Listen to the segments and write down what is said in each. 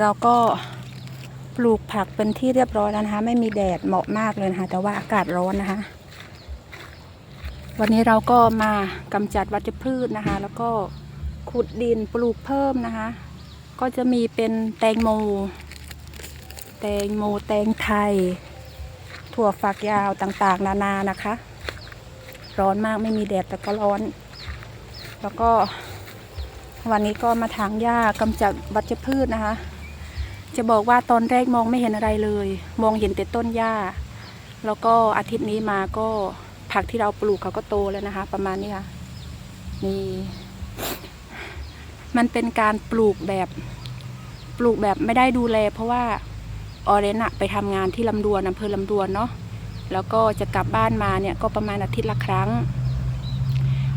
เราก็ปลูกผักเป็นที่เรียบร้อยแล้วนะคะ ไม่มีแดดเหมาะมากเลยนะคะ แต่ว่าอากาศร้อนนะคะ วันนี้เราก็มากำจัดวัชพืชนะคะ แล้วก็ขุดดินปลูกเพิ่มนะคะ ก็จะมีเป็นแตงโม แตงโมแตงไทย ถั่วฝักยาวต่างๆ นานานะคะ ร้อนมากไม่มีแดดแต่ก็ร้อน แล้วก็วันนี้ก็มาถางหญ้ากำจัดวัชพืชนะคะ จะบอกว่าตอนแรกมองไม่เห็นอะไรเลย มองเห็นแต่ต้นหญ้า แล้วก็อาทิตย์นี้มาก็ผักที่เราปลูกเขาก็โตแล้วนะคะ ประมาณนี้ค่ะนี่มันเป็นการปลูกแบบปลูกแบบไม่ได้ดูแล เพราะว่าออเรนอะไปทำงานที่ลำดวนอำเภอลำดวนเนาะแล้วก็จะกลับบ้านมาเนี่ยก็ประมาณอาทิตย์ละครั้ง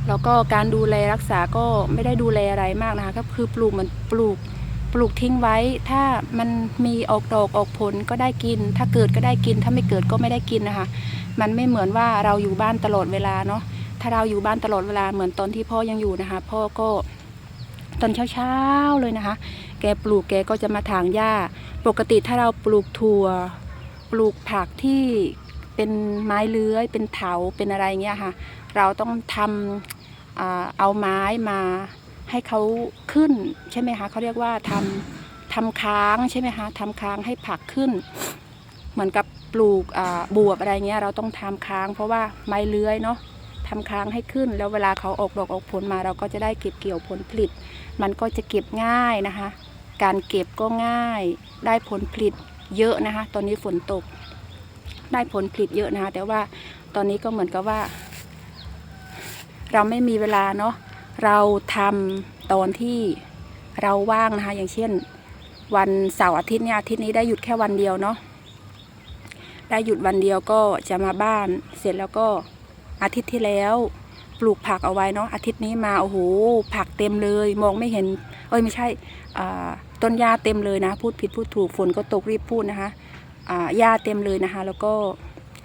แล้วก็การดูแลรักษาก็ไม่ได้ดูแลอะไรมากนะคะ ก็คือปลูกเหมันปลูก ปลูกทิ้งไว้ ถ้ามันมีออกดอกออกผลก็ได้กิน ถ้าเกิดก็ได้กิน ถ้าไม่เกิดก็ไม่ได้กินนะคะ มันไม่เหมือนว่าเราอยู่บ้านตลอดเวลาเนาะถ้าเราอยู่บ้านตลอดเวลาเหมือนตอนที่พ่อยังอยู่นะคะ พ่อก็ตอนเช้าๆเลยนะคะ แกปลูกแกก็จะมาถางหญ้า ปกติถ้าเราปลูกถั่ว ปลูกผักที่เป็นไม้เลื้อย เป็นเถา เป็นอะไรเงี้ยค่ะ เราต้องทำเอาไม้มา ให้เขาขึ้นใช่ไหมคะเขาเรียกว่าทำทำค้างใช่ไหมคะทำค้างให้ผักขึ้น เหมือนกับปลูกบวบอะไรเงี้ยเราต้องทำค้าง เพราะว่าไม้เลื้อยเนาะทำค้างให้ขึ้น แล้วเวลาเขาออกดอกออกผลมาเราก็จะได้เก็บเกี่ยวผลผลิต มันก็จะเก็บง่ายนะคะ การเก็บก็ง่าย ได้ผลผลิตเยอะนะคะ ตอนนี้ฝนตก ได้ผลผลิตเยอะนะคะ แต่ว่าตอนนี้ก็เหมือนกับว่า เราไม่มีเวลาเนาะ เราทำตอนที่เราว่างนะคะ อย่างเช่น วันเสาร์อาทิตย์เนี่ยอาทิตย์นี้ได้หยุดแค่วันเดียวเนาะได้หยุดวันเดียวก็จะมาบ้านเสร็จแล้วก็อาทิตย์ที่แล้วปลูกผักเอาไว้เนาะอาทิตย์นี้มาโอ้โหผักเต็มเลย มองไม่เห็น เอ้ยไม่ใช่ต้นหญ้าเต็มเลยนะ พูดผิดพูดถูกฝนก็ตกรีบพูดนะคะอ่าหญ้าเต็มเลยนะคะ แล้วก็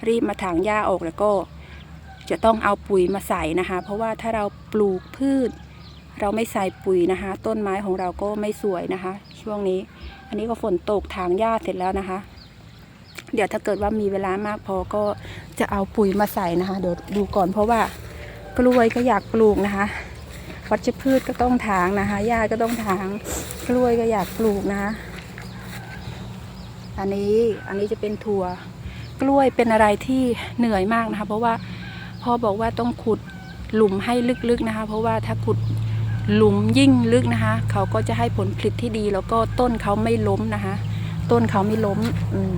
รีบมาถางหญ้าออกแล้วก็ จะต้องเอาปุ๋ยมาใส่นะคะ เพราะว่าถ้าเราปลูกพืช เราไม่ใส่ปุ๋ยนะคะ ต้นไม้ของเราก็ไม่สวยนะคะ ช่วงนี้ อันนี้ก็ฝนตกถางหญ้าเสร็จแล้วนะคะ เดี๋ยวถ้าเกิดว่ามีเวลามากพอก็จะเอาปุ๋ยมาใส่นะคะ เดี๋ยวดูก่อนเพราะว่ากล้วยก็อยากปลูกนะคะวัชพืชก็ต้องถางนะคะหญ้าก็ต้องถางกล้วยก็อยากปลูกนะคะ อันนี้อันนี้จะเป็นถั่วกล้วยเป็นอะไรที่เหนื่อยมากนะคะ เพราะว่า พ่อบอกว่าต้องขุดหลุมให้ลึกๆนะคะ เพราะว่าถ้าขุดหลุมยิ่งลึกนะคะ เขาก็จะให้ผลผลิตที่ดี แล้วก็ต้นเขาไม่ล้มนะคะ ต้นเขาไม่ล้มอืม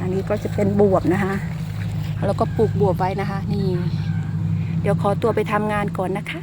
อันนี้ก็จะเป็นบวบนะคะ แล้วก็ปลูกบวบไว้นะคะ นี่ เดี๋ยวขอตัวไปทำงานก่อนนะคะ